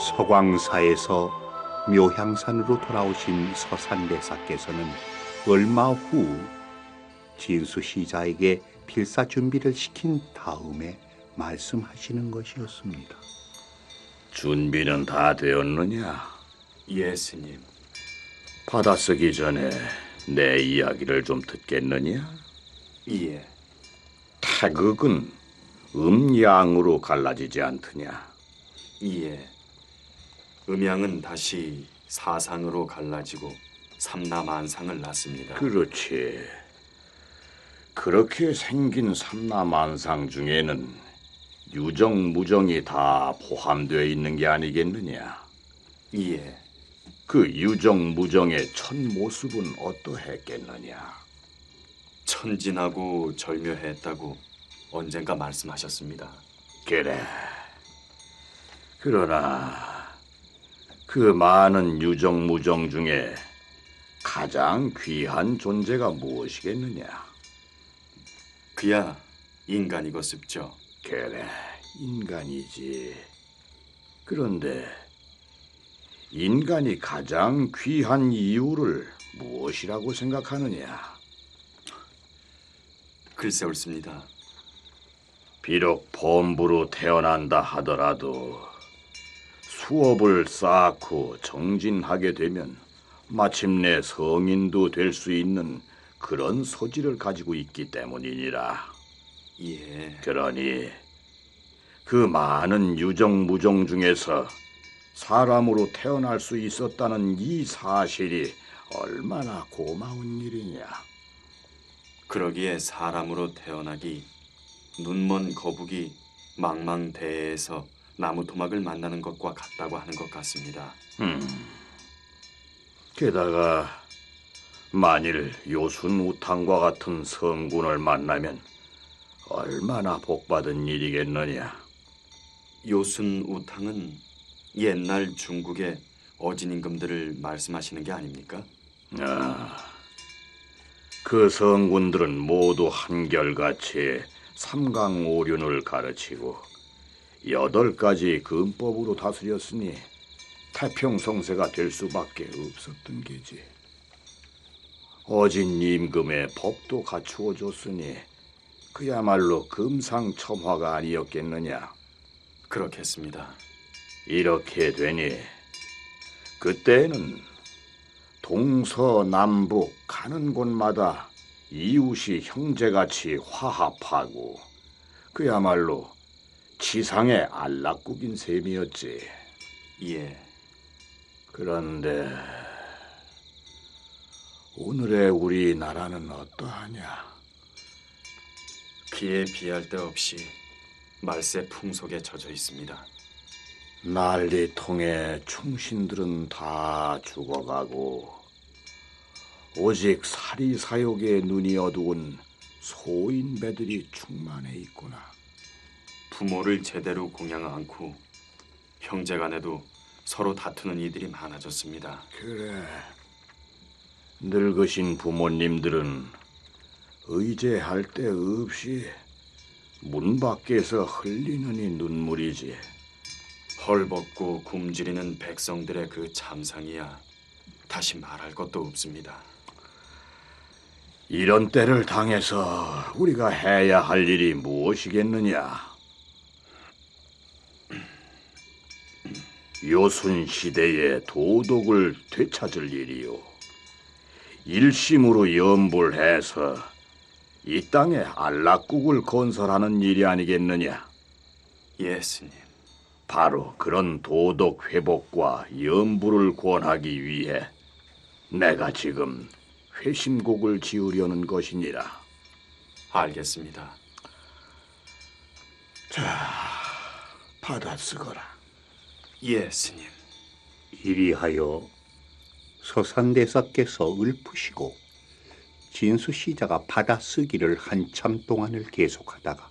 서광사에서 묘향산으로 돌아오신 서산대사께서는 얼마 후 진수 시자에게 필사 준비를 시킨 다음에 말씀하시는 것이었습니다. 준비는 다 되었느냐? 예, 스님. 받아쓰기 전에 내 이야기를 좀 듣겠느냐? 예. 태극은 음양으로 갈라지지 않더냐? 예. 음양은 다시 사상으로 갈라지고 삼남한상을 낳습니다. 그렇지. 그렇게 생긴 삼남한상 중에는 유정, 무정이 다 포함되어 있는 게 아니겠느냐? 예. 그 유정, 무정의 첫 모습은 어떠했겠느냐? 천진하고 절묘했다고 언젠가 말씀하셨습니다. 그래. 그러나 그 많은 유정, 무정 중에 가장 귀한 존재가 무엇이겠느냐? 그야 인간이고 습죠. 그래, 인간이지. 그런데 인간이 가장 귀한 이유를 무엇이라고 생각하느냐? 글쎄 옳습니다. 비록 범부로 태어난다 하더라도 수업을 쌓고 정진하게 되면 마침내 성인도 될 수 있는 그런 소질을 가지고 있기 때문이니라. 예. 그러니 그 많은 유정무정 중에서 사람으로 태어날 수 있었다는 이 사실이 얼마나 고마운 일이냐. 그러기에 사람으로 태어나기 눈먼 거북이 망망대해에서 나무 토막을 만나는 것과 같다고 하는 것 같습니다. 게다가 만일 요순 우탕과 같은 성군을 만나면 얼마나 복받은 일이겠느냐. 요순 우탕은 옛날 중국의 어진 임금들을 말씀하시는 게 아닙니까? 아, 그 성군들은 모두 한결같이 삼강오륜을 가르치고 여덟 가지 근법으로 다스렸으니 태평성세가 될 수밖에 없었던 게지. 어진 임금의 법도 갖추어 줬으니 그야말로 금상첨화가 아니었겠느냐. 그렇겠습니다. 이렇게 되니 그때는 동서남북 가는 곳마다 이웃이 형제같이 화합하고 그야말로 지상의 안락국인 셈이었지. 예. 그런데 오늘의 우리나라는 어떠하냐? 비에 비할 데 없이 말세 풍속에 젖어 있습니다. 난리통에 충신들은 다 죽어가고 오직 사리사욕에 눈이 어두운 소인배들이 충만해 있구나. 부모를 제대로 공양 않고 형제 간에도 서로 다투는 이들이 많아졌습니다. 그래. 늙으신 부모님들은 의제할 데 없이 문 밖에서 흘리는 이 눈물이지. 헐벗고 굶주리는 백성들의 그 참상이야 다시 말할 것도 없습니다. 이런 때를 당해서 우리가 해야 할 일이 무엇이겠느냐? 요순 시대의 도덕을 되찾을 일이요. 일심으로 염불해서 이 땅에 안락국을 건설하는 일이 아니겠느냐? 예, 스님. 바로 그런 도덕 회복과 염불을 권하기 위해 내가 지금 회심곡을 지으려는 것이니라. 알겠습니다. 받아 쓰거라. 예, 스님. 이리하여 서산대사께서 읊으시고 진수시자가 받아쓰기를 한참 동안을 계속하다가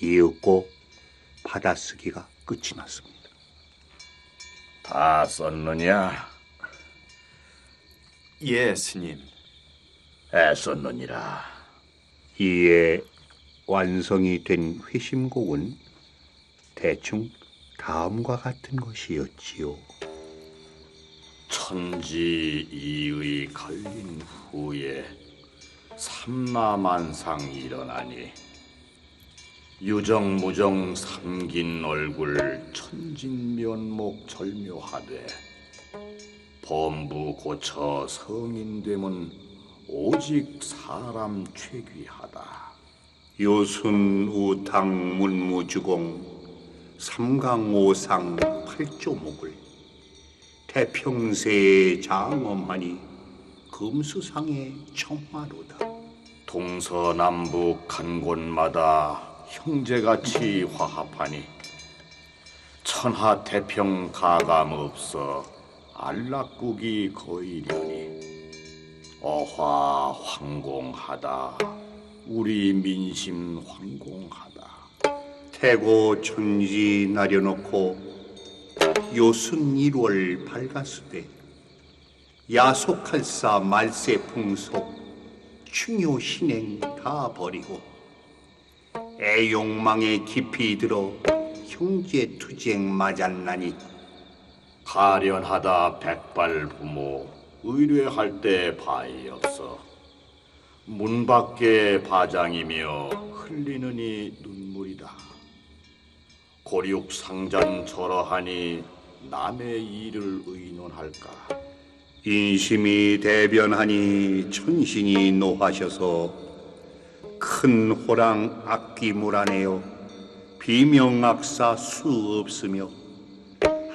이윽고 받아쓰기가 끝이 났습니다. 다 썼느냐? 예, 스님. 애썼느니라. 이에 완성이 된 회심곡은 대충 다음과 같은 것이었지요. 천지 이의 갈린 후에 삼라만상 일어나니 유정무정 삼긴 얼굴 천진면목 절묘하되 범부 고쳐 성인됨은 오직 사람 최귀하다. 요순 우탕 문무주공 삼강오상 팔조목을 태평세에 장엄하니 금수상의 청화로다. 동서남북 간 곳마다 형제같이 화합하니 천하 태평 가감 없어 안락국이 거이려니 어화 황공하다 우리 민심 황공하다 태고 천지 나려놓고 요순 일월 밝았으되 야속할사 말세 풍속 충효 신행 다 버리고 애욕망에 깊이 들어 형제 투쟁 맞았나니 가련하다 백발 부모 의뢰할 때 바이 없어. 문 밖에 바장이며 흘리느니 눈물이다 고륙 상잔 절어하니 남의 일을 의논할까? 인심이 대변하니 천신이 노하셔서 큰 호랑 악기물하네요. 비명악사 수 없으며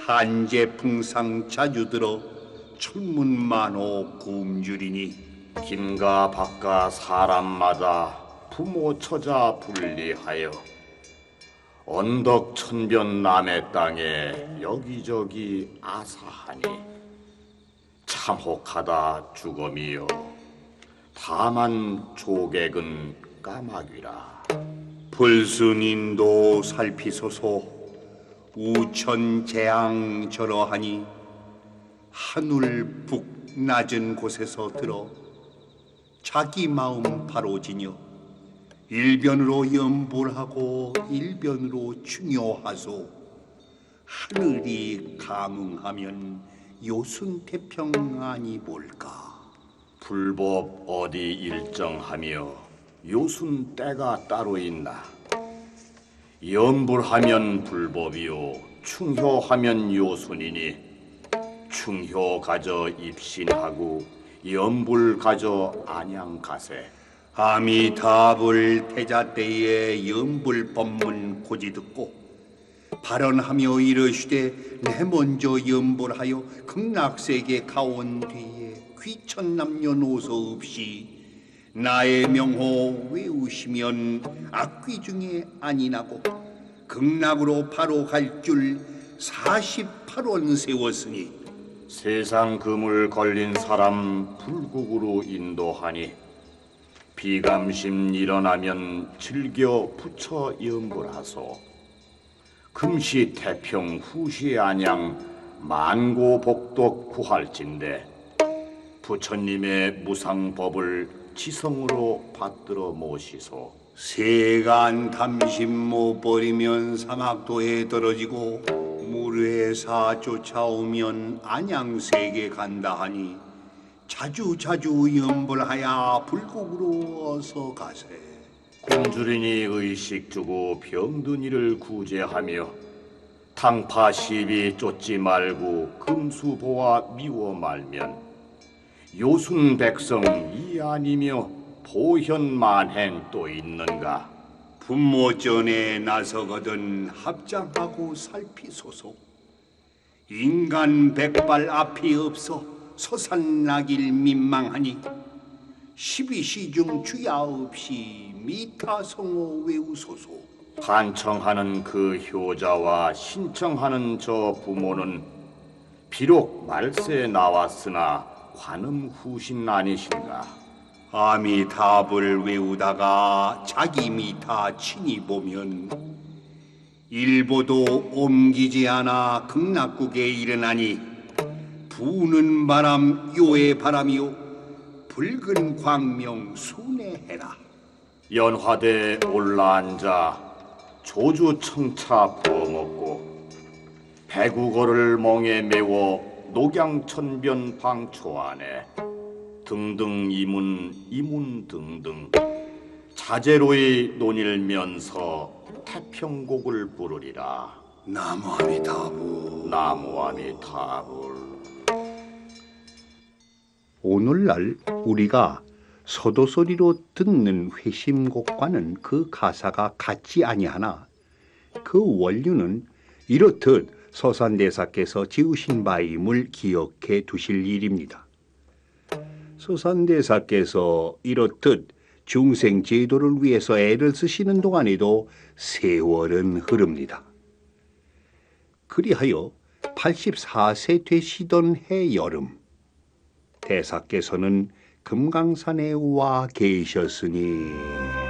한제 풍상 자주 들어 천문만호 굶주리니 김가 박가 사람마다 부모 처자 분리하여 언덕 천변 남의 땅에 여기저기 아사하니 참혹하다 죽음이여. 다만 조객은 까마귀라. 불순인도 살피소서. 우천 재앙 절어하니 하늘 북 낮은 곳에서 들어 자기 마음 바로지녀 일변으로 염불하고 일변으로 중요하소. 하늘이 감응하면 요순태평 아니 뭘까? 불법 어디 일정하며 요순 때가 따로 있나? 염불하면 불법이요 충효하면 요순이니. 충효 가져 입신하고 염불 가져 안양 가세 아미타불 태자 때에 염불 법문 고지 듣고 발언하며 이르시되 내 먼저 염불하여 극락세계 가온 뒤에 귀천 남녀노소 없이 나의 명호 외우시면 악귀 중에 안이 나고 극락으로 바로 갈 줄 48원 세웠으니. 세상 금을 걸린 사람 불국으로 인도하니 비감심 일어나면 즐겨 붙여 염불하소. 금시 태평 후시 안양 만고 복덕 구할진대. 부처님의 무상법을 지성으로 받들어 모시소. 세간 탐심 못 버리면 사막도에 떨어지고 무례사 쫓아오면 안양세계 간다 하니 자주 자주 염불하야 불국으로 어서 가세. 굶주리니 의식 주고 병든 이를 구제하며 당파 시비 쫓지 말고 금수보와 미워 말면 요순 백성 이 아니며 보현 만행 또 있는가? 분모전에 나서거든 합장하고 살피소서. 인간 백발 앞이 없어 서산나길 민망하니 십이시 중 주야 없이 미타성호 외우소서. 간청하는 그 효자와 신청하는 저 부모는 비록 말세에 나왔으나 관음 후신 아니신가? 아미답을 외우다가 자기 미타 친히 보면 일보도 옮기지 않아 극락국에 일어나니 부는 바람 요의 바람이요. 붉은 광명 순회해라. 연화대 올라앉아 조주 청차 부어먹고 배구거를 멍에 메워 녹양천변 방초 안에 등등 이문 이문 등등 자제로이 논일면서 태평곡을 부르리라. 나무아미타부. 나무아미타불 오늘날 우리가 서도 소리로 듣는 회심곡과는 그 가사가 같지 아니하나 그 원류는 이렇듯 서산대사께서 지으신 바임을 기억해 두실 일입니다. 서산대사께서 이렇듯 중생 제도를 위해서 애를 쓰시는 동안에도 세월은 흐릅니다. 그리하여 84세 되시던 해 여름 대사께서는 금강산에 와 계셨으니